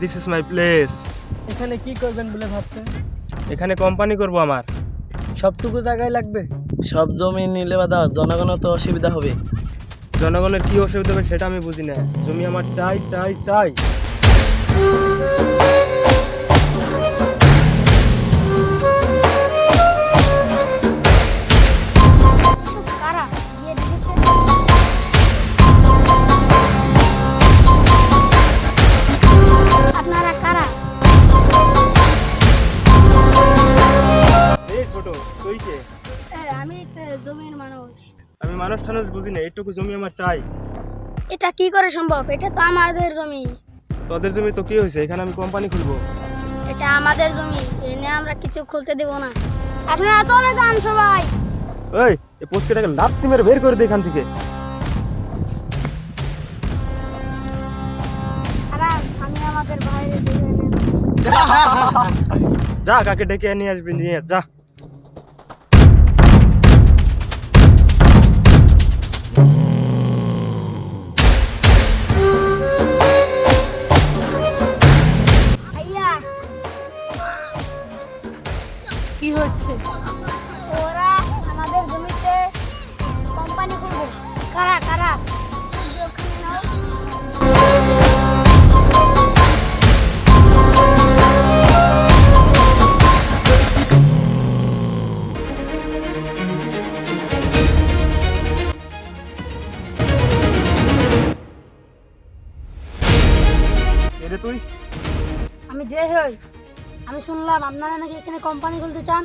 This is my place এখানে কি করবেন বলে ভাবছেন? এখানে কোম্পানি করব আমার। সবটুকু জায়গায় লাগবে? সব জমি নিলে বা দাও জনগণের তো অসুবিধা হবে। জনগণের কি অসুবিধা হবে সেটা আমি বুঝি না। জমি আমার চাই চাই চাই। তুই কে আমি জমির মানুষ। আমি মানুষ টানুষ বুঝি না এইটুকু জমি আমার চাই। এটা কি করে সম্ভব? এটা তো আমাদের জমি। তোদের জমি তো কি হয়েছে? এখানে আমি কোম্পানি খুলবো। এটা আমাদের জমি আমরা কিছু খুলতে দেব না। আপনারা চলে যান সবাই। ওই এই মেরে বের করে দে এখান থেকে। আমি আমাদের বাইরে যা কাকে ডেকে নিয়ে আসবি নিয়ে যা। কি হচ্ছে? ওরা আমাদের জমিতে কোম্পানি খুলবে। কারা কারা? তুই? আমি যে হই আমি শুনলাম আপনারা নাকি এখানে কোম্পানি খুলতে চান?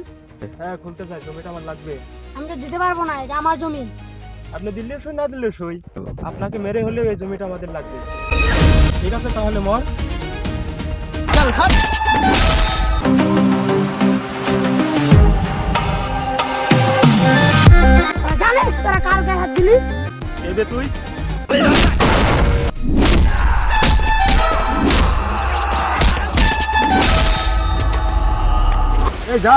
হ্যাঁ খুলতে চাই জমিটা আমার লাগবে। আমি তো দিতে পারব না এটা আমার জমি। আপনি দিল্লির সই না দিল্লির সই? আপনাকে মেরে হলেও এই জমিটা আমাদের লাগবে। ঠিক আছে তাহলে মর। তোরা জানিস তোরা কার গায়ে হাত দিলি? এবে তুই। এই যা